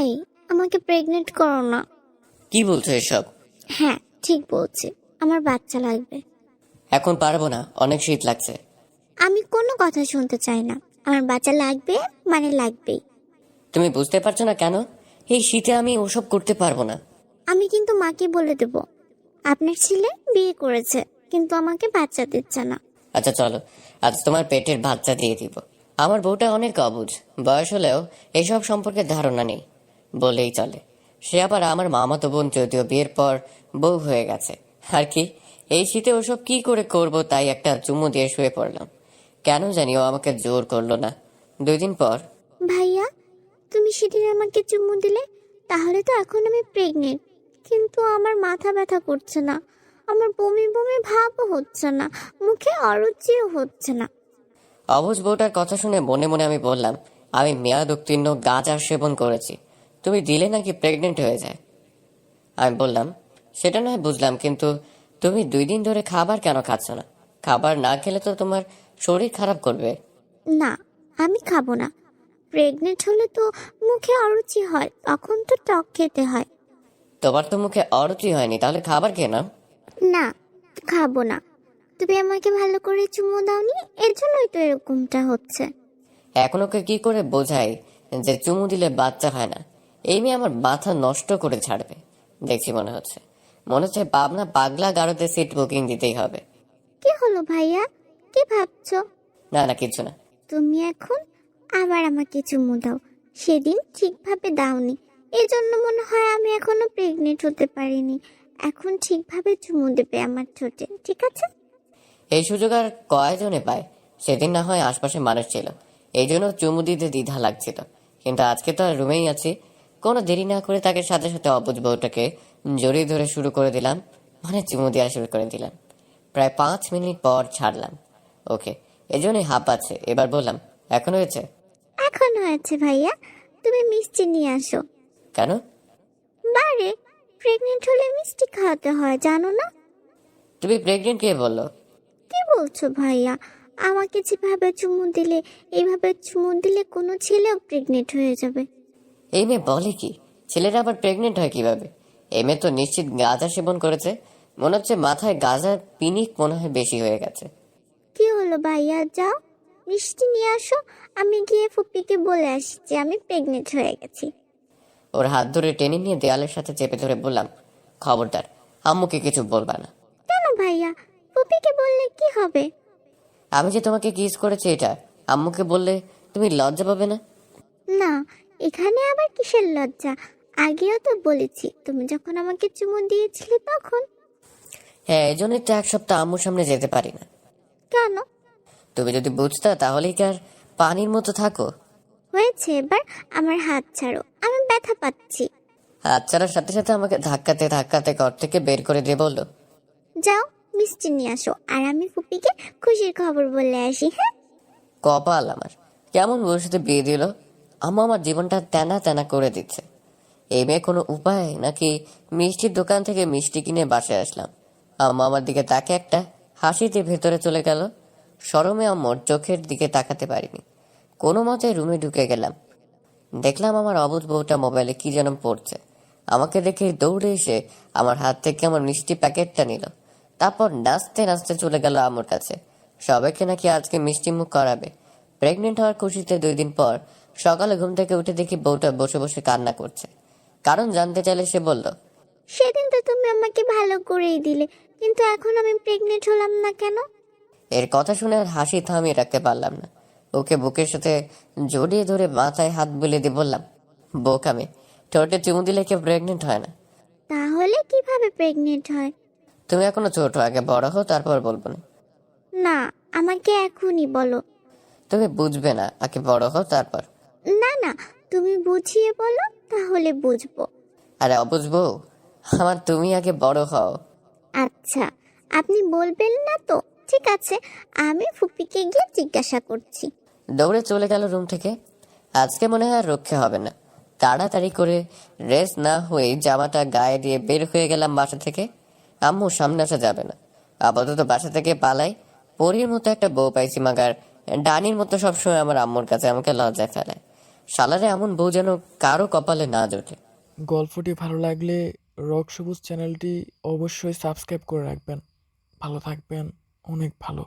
ভাই আমাকে প্রেগনেন্ট করো না। কি বলছো এসব? হ্যাঁ ঠিক বলছি। আমার বাচ্চা লাগবে। এখন পারব না অনেক শীত লাগছে। আমি কোনো কথা শুনতে চাই না। আমার বাচ্চা লাগবে মানে লাগবেই। তুমি বুঝতে পারছ না কেন? এই শীতে আমি ওসব করতে পারব না। আমি কিন্তু মাকে বলে দেব। আপনার ছেলে বিয়ে করেছে কিন্তু আমাকে বাচ্চা দিচ্ছে না। আচ্ছা চলো। আজ তোমার পেটের বাচ্চা দিয়ে দিব। আমার বউটা অনেক অবুঝ। বয়স হলেও এসব সম্পর্কে ধারণা নেই। বলেই চলে। সে আবার আমার মামাতো বোন যদিও বিয়ের পর বউ হয়ে গেছে। আর কি এই শীতে ওসব কি করে করব তাই একটা চুমু দিয়ে শুয়ে পড়লাম। কেন জানি ও আমাকে জোর করল না। দুই দিন পর। ভাইয়া তুমি সেদিন আমাকে চুমু দিলে তাহলে তো এখন আমি প্রেগনেন্ট কিন্তু আমার মাথা ব্যথা করছে না। আমার বমি বমি ভাবও হচ্ছে না। মুখে অরুচিও হচ্ছে না। অবুজ বউটার কথা শুনে মনে মনে আমি বললাম আমি মেয়াদ উত্তীর্ণ গাঁজার সেবন করেছি। তুমি দিলে নাকি প্রেগনেন্ট হয়ে যায়? আমি বললাম সেটা নয় বুঝলাম কিন্তু তুমি দুই দিন ধরে খাবার কেন খাচ্ছ না? খাবার না খেলে তো তোমার শরীর খারাপ করবে। না আমি খাব না। প্রেগনেন্ট হলে তো মুখে অরুচি হয় তখন তো টক খেতে হয়। তোমার তো মুখে অরুচি হয়নি তাহলে খাবার খেয়ে নাও। না খাব না। তুমি আমাকে ভালো করে চুমু দাওনি এর জন্যই তো এরকমটা হচ্ছে। এখন ওকে কি করে বোঝাই যে চুমু দিলে বাচ্চা হয় না? এই মেয়ে আমার মাথা নষ্ট করে ছাড়বে দেখছি মনে হচ্ছে। মনে হচ্ছে পাবনা পাগলা গাড়োতে সিট বুকিং দিতেই হবে। কি হলো ভাইয়া? কি ভাবছ? না না কিছু না। তুমি এখন আবার আমাকে চুমু দাও। সেদিন ঠিকভাবে দাওনি। এই জন্য মনে হয় আমি এখনও প্রেগনেন্ট হতে পারিনি। এখন ঠিকভাবে চুমু দেবে আমার ঠোঁটে ঠিক আছে? এই সুযোগ আর কয়জনে পায়? সেদিন না হয় আশপাশে মানুষ ছিল। এই জন্য চুমু দিতে দ্বিধা লাগছিল। কিন্তু আজকে তো আর রুমেই আছি। কোনো দেরি না করে তাকে সাথে সাথে অবুজ বউটাকে জড়িয়ে ধরে শুরু করে দিলাম মানে চুমু দেওয়া শুরু করে দিলাম। প্রায় পাঁচ মিনিট পর ছাড়লাম। ওকে এই জন্যই হাঁপ আছে এবার বললাম এখন হয়েছে? এখন হয়েছে ভাইয়া তুমি মিষ্টি নিয়ে আসো। কেন? বারে প্রেগনেন্ট হলে মিষ্টি খাওয়াতে হয় জানো না? তুমি প্রেগনেন্ট কে বলল? কি বলছো ভাইয়া? আমাকে যেভাবে চুমু দিলে এইভাবে চুমু দিলে কোনো ছেলেও প্রেগনেন্ট হয়ে যাবে। এই মেয়ে বলে কি? ছেলেরা আবার প্রেগনেন্ট হয় কীভাবে? এই মেয়ে তো নিশ্চিত গাঁজা সেবন করেছে। মনে হচ্ছে মাথায় গাঁজার পিনিক মনে হয় বেশি হয়ে গেছে। কি হলো ভাইয়া? যাও মিষ্টি নিয়ে আসো। আমি গিয়ে ফুপিকে বলে আসি যে আমি প্রেগনেন্ট হয়ে গেছি। ওর হাত ধরে টেনে নিয়ে দেয়ালের সাথে চেপে ধরে বললাম খবরদার আম্মুকে কিছু বলবা না। কেন ভাইয়া? ফুপিকে বললে কি হবে? আমি যে তোমাকে কিস করেছি এটা আম্মুকে বললে তুমি লজ্জা পাবে না? না এখানে আবার কিসের লজ্জা? আগেও তো বলেছি তুমি যখন আমাকে চুমু দিয়েছিলে তখন। হ্যাঁ এই জন্যই তো এক সপ্তাহ আম্মুর সামনে যেতে পারি না। কেন? তুমি যদি বুঝতা তাহলেই কি আর পানির মতো থাকো? হয়েছে এবার আমার হাত ছাড়ো আমি ব্যথা পাচ্ছি। হাত ছাড়ার সাথে সাথে আমাকে ধাক্কাতে ধাক্কাতে ঘর থেকে বের করে দিয়ে বলল যাও মিষ্টি নিয়ে আসো আর আমি ফুপিকে খুশির খবর বলে আসি হ্যাঁ? কপাল আমার কেমন বউর সাথে বিয়ে দিল? আম্মা আমার জীবনটা তেনা তেনা করে দিচ্ছে। এই মেয়ে কোনো উপায়? নাকি মিষ্টির দোকান থেকে মিষ্টি কিনে বাসায় আসলাম? আম্মা আমার দিকে তাকে একটা হাসিতে ভেতরে চলে গেল। সরমে আম্মর চোখের দিকে তাকাতে পারিনি। কোনো মতে রুমে ঢুকে গেলাম। দেখলাম আমার অবুধ বউটা মোবাইলে কি যেন পড়ছে। আমাকে দেখে দৌড়ে এসে আমার হাত থেকে আমার মিষ্টি প্যাকেটটা নিল। তারপর নাচতে নাচতে চলে গেল আমার কাছে। সবাইকে নাকি আজকে মিষ্টি মুখ করাবে। প্রেগনেন্ট হওয়ার খুশিতে দুই দিন পর সকালে ঘুম থেকে উঠে দেখি বউটা বসে বসে কান্না করছে। কারণ জানতে চাইলে সে বলল সেদিন তো তুমি আমাকে ভালো করেই দিলে কিন্তু এখন আমি প্রেগনেন্ট হলাম না কেন? এর কথা শুনে আর হাসি থামিয়ে রাখতে পারলাম না। ওকে বুকের সাথে জড়িয়ে ধরে মাথায় হাত বুলে দিয়ে বললাম বোকামে ঠোঁটে চুমু দিলে কেউ প্রেগনেন্ট হয় না। তাহলে কীভাবে প্রেগনেন্ট হয়? তুমি এখনও ছোট আগে বড় হও তারপর বলব না। না আমাকে এখনই বলো। তুমি বুঝবে না আগে বড় হও তারপর। না না তুমি বুঝিয়ে বলো তাহলে বুঝব। আরে অবুঝবো আমার তুমি আগে বড় হও। আচ্ছা আপনি বলবেন না তো ঠিক আছে আমি ফুপিকে গিয়ে জিজ্ঞাসা করছি। দৌড়ে চলে গেল রুম থেকে। আজকে মনে হয় আর রক্ষে হবে না। তাড়াতাড়ি করে রেস না হয়ে জামাটা গায়ে দিয়ে বের হয়ে গেলাম বাসা থেকে। আম্মু সামনে আসা যাবে না। আপাতত বাসা থেকে পালাই। পরীর মতো একটা বউ পাইছি মাগার ডানির মতো সবসময় আমার আম্মুর কাছে আমাকে লজ্জায় ফেলায় সালারে এমন বউ যেন কারও কপালে না জোটে। গল্পটি ভালো লাগলে রক সবুজ চ্যানেলটি অবশ্যই সাবস্ক্রাইব করে রাখবেন। ভালো থাকবেন, অনেক ভালো।